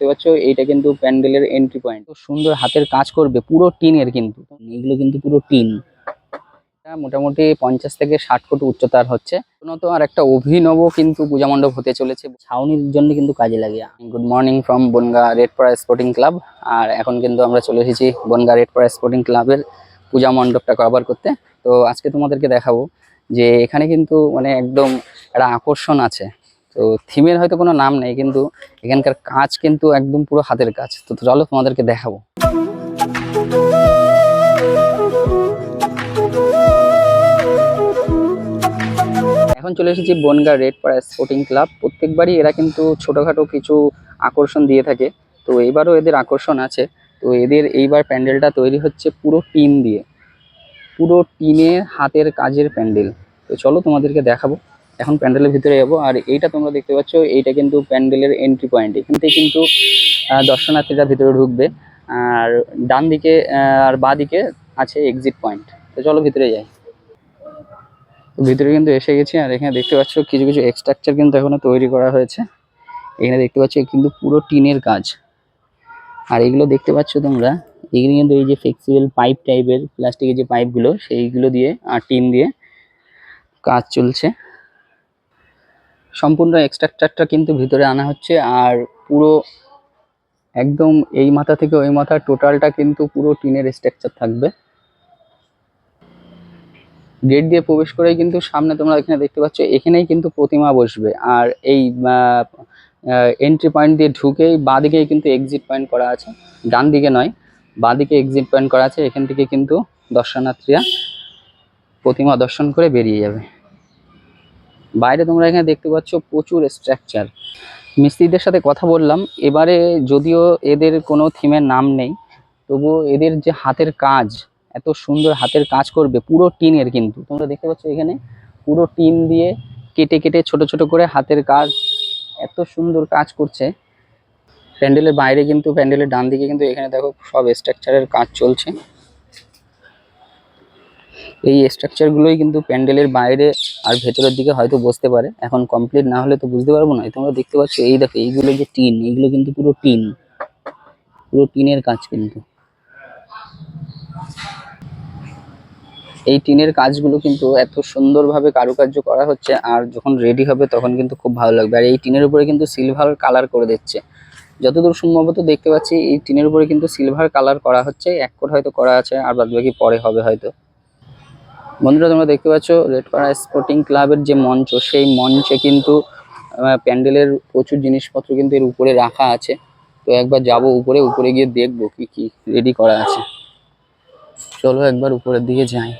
দেখতে পাচ্ছ, এইটা কিন্তু প্যান্ডেলের এন্ট্রি পয়েন্ট সুন্দর হাতের কাজ করবে, পুরো টিনের কিন্তু। এগুলো কিন্তু পুরো টিন। মোটামুটি পঞ্চাশ থেকে ষাট ফুট উচ্চতার হচ্ছে। উন্নত আর একটা অভিনব কিন্তু পূজা মণ্ডপ হতে চলেছে। ছাউনির জন্য কিন্তু কাজে লাগে। Good morning from Bongaon red পাড়া স্পোর্টিং ক্লাব আর এখন কিন্তু আমরা চলে এসেছি বনগা রেড পাড়া স্পোর্টিং ক্লাবের পূজা মণ্ডপটা কভার করতে। তো আজকে তোমাদেরকে দেখাবো যে এখানে কিন্তু মানে একদম একটা আকর্ষণ আছে। তো থিমের হয়তো কোনো নাম নেই, কিন্তু এখানকার কাজ কিন্তু একদম পুরো হাতের কাজ তো চলো তোমাদেরকে দেখাবো। এখন চলে এসেছি বনগা রেড পাড়া স্পোর্টিং ক্লাব প্রত্যেকবারই এরা কিন্তু ছোটোখাটো কিছু আকর্ষণ দিয়ে থাকে। তো এবারও এদের আকর্ষণ আছে। তো এদের এইবার প্যান্ডেলটা তৈরি হচ্ছে পুরো টিন দিয়ে। পুরো টিনের হাতের কাজের প্যান্ডেল। তো চলো তোমাদেরকে দেখাবো। এখন প্যান্ডেলের ভিতরে যাব। আর এইটা তোমরা দেখতে পাচ্ছ, এইটা কিন্তু প্যান্ডেলের এন্ট্রি পয়েন্ট এখান থেকে কিন্তু দর্শনার্থীরা ভিতরে ঢুকবে। আর ডান দিকে আর বাঁ দিকে আছে এক্সিট পয়েন্ট তো চলো ভিতরে যাই। ভিতরে কিন্তু এসে গেছি, আর এখানে দেখতে পাচ্ছ কিছু কিছু এক্সট্রাকচার কিন্তু এখনও তৈরি করা হয়েছে। এখানে দেখতে পাচ্ছ কিন্তু পুরো টিনের কাজ। আর এগুলো দেখতে পাচ্ছ তোমরা এগুলো কিন্তু এই যে ফ্লেক্সিবল পাইপ টাইপের প্লাস্টিকের যে পাইপগুলো সেইগুলো দিয়ে, আর টিন দিয়ে কাজ চলছে। সম্পূর্ণ এক্সট্রাকচারটা কিন্তু ভিতরে আনা হচ্ছে আর পুরো একদম এই মাথা থেকে ওই মাথা টোটালটা কিন্তু পুরো টিনের স্ট্রাকচার থাকবে। গেট দিয়ে প্রবেশ করেই কিন্তু সামনে তোমরা এখানে দেখতে পাচ্ছ, এখানেই কিন্তু প্রতিমা বসবে আর এই এন্ট্রি পয়েন্ট দিয়ে ঢুকেই বাঁ দিকেই কিন্তু এক্সিট পয়েন্ট করা আছে ডান দিকে নয় বাঁ দিকে এক্সিট পয়েন্ট করা আছে, এখান থেকে কিন্তু দর্শনার্থীরা প্রতিমা দর্শন করে বেরিয়ে যাবে। বাইরে তোমরা এখানে দেখতে পাচ্ছ প্রচুর স্ট্রাকচার মিস্ত্রিদের সাথে কথা বললাম, এবারে যদিও এদের কোনো থিমের নাম নেই, তবুও এদের যে হাতের কাজ, এত সুন্দর হাতের কাজ করবে, পুরো টিনের কিন্তু। তোমরা দেখতে পাচ্ছ এখানে পুরো টিন দিয়ে কেটে কেটে ছোট ছোট করে হাতের কাজ, এত সুন্দর কাজ করছে। প্যান্ডেলের বাইরে কিন্তু, প্যান্ডেলের ডান দিকে কিন্তু এখানে দেখো সব স্ট্রাকচারের কাজ চলছে। এই স্ট্রাকচারগুলোই কিন্তু প্যান্ডেলের বাইরে আর ভেতরের দিকে হয়তো বসতে পারে। এখন কমপ্লিট না হলে তো বুঝতে পারব না। তোমরা দেখতে পাচ্ছ, এই দেখো, এইগুলো যে টিন, এইগুলো কিন্তু পুরো টিন। পুরো টিনের কাজ কিন্তু। এই টিনের কাজগুলো কিন্তু এত সুন্দরভাবে কারুকার্য করা হচ্ছে আর যখন রেডি হবে তখন কিন্তু খুব ভালো লাগবে। আর এই টিনের উপরে কিন্তু সিলভার কালার করে দিচ্ছে। যতদূর সম্ভবত দেখতে পাচ্ছি, এই টিনের উপরে কিন্তু সিলভার কালার করা হচ্ছে। এক কোট হয়তো করা আছে, আর বাদ বাকি পরে হবে হয়তো। বন্ধুরা, তোমরা দেখতে পাচ্ছ রেডপাড়া স্পোর্টিং ক্লাবের যে মঞ্চ, সেই মঞ্চে কিন্তু প্যান্ডেলের প্রচুর জিনিসপত্র কিন্তু এর উপরে রাখা আছে। তো একবার যাব উপরে উপরে গিয়ে দেখব কি কি রেডি করা আছে। চলো একবার উপরের দিকে যাই।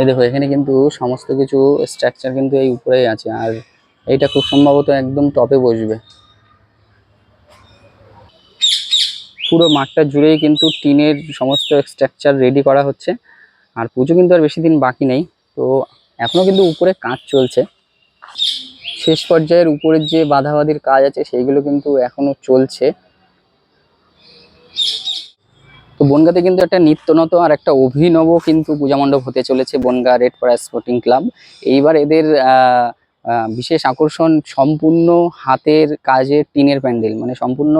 এই দেখো, এখানে কিন্তু সমস্ত কিছু স্ট্রাকচার কিন্তু এই উপরেই আছে, আর এইটা খুব সম্ভবত একদম টপে বসবে। পুরো মাঠটা জুড়েই কিন্তু টিনের সমস্ত স্ট্রাকচার রেডি করা হচ্ছে। আর পুজো কিন্তু আর বেশি দিন বাকি নেই। তো এখনও কিন্তু উপরে কাজ চলছে। শেষ পর্যায়ের উপরের যে বাধাবাধির কাজ আছে, সেইগুলো কিন্তু এখনও চলছে। তো বনগাতে কিন্তু একটা নিত্যনত আর একটা অভিনব কিন্তু পূজা মণ্ডপ হতে চলেছে বনগা রেড পাড়া স্পোর্টিং ক্লাব এইবার এদের বিশেষ আকর্ষণ সম্পূর্ণ হাতের কাজের টিনের প্যান্ডেল। মানে সম্পূর্ণ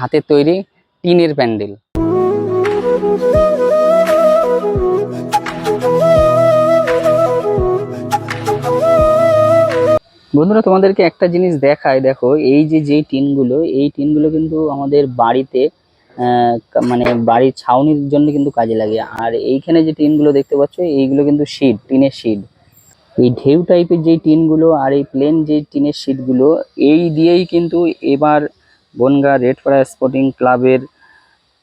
হাতের তৈরি টিনের প্যান্ডেল। বন্ধুরা, তোমাদেরকে একটা জিনিস দেখায় দেখো, এই যে যেই টিনগুলো, এই টিনগুলো কিন্তু আমাদের বাড়িতে মানে বাড়ির ছাউনির জন্য কিন্তু কাজে লাগে। আর এইখানে যে টিনগুলো দেখতে পাচ্ছ, এইগুলো কিন্তু শিট টিনের শিট এই ঢেউ টাইপের যেই টিনগুলো আর এই প্লেন যে টিনের শিটগুলো এই দিয়েই কিন্তু এবার বনগা রেডপাড়া স্পোর্টিং ক্লাবের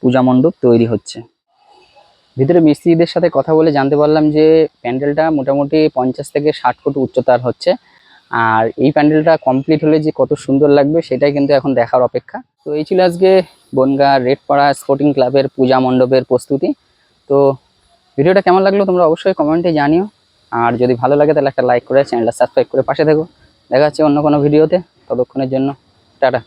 পূজা মণ্ডপ তৈরি হচ্ছে। ভিতরে মিস্ত্রিদের সাথে কথা বলে জানতে পারলাম যে প্যান্ডেলটা মোটামুটি পঞ্চাশ থেকে ষাট ফুট উচ্চতার হচ্ছে। আর এই প্যান্ডেলটা কমপ্লিট হলে যে কত সুন্দর লাগবে সেটাই কিন্তু এখন দেখার অপেক্ষা। তো এই ছিল আজকে বনগা রেডপাড়া স্পোর্টিং ক্লাবের পূজা মণ্ডপের প্রস্তুতি। তো ভিডিওটা কেমন লাগল তোমরা অবশ্যই কমেন্টে জানিও। আর যদি ভালো লাগে তাহলে একটা লাইক করে চ্যানেলটা সাবস্ক্রাইব করে পাশে থেকো। দেখা যাচ্ছে অন্য কোনো ভিডিওতে। ততক্ষণের জন্য টাটা।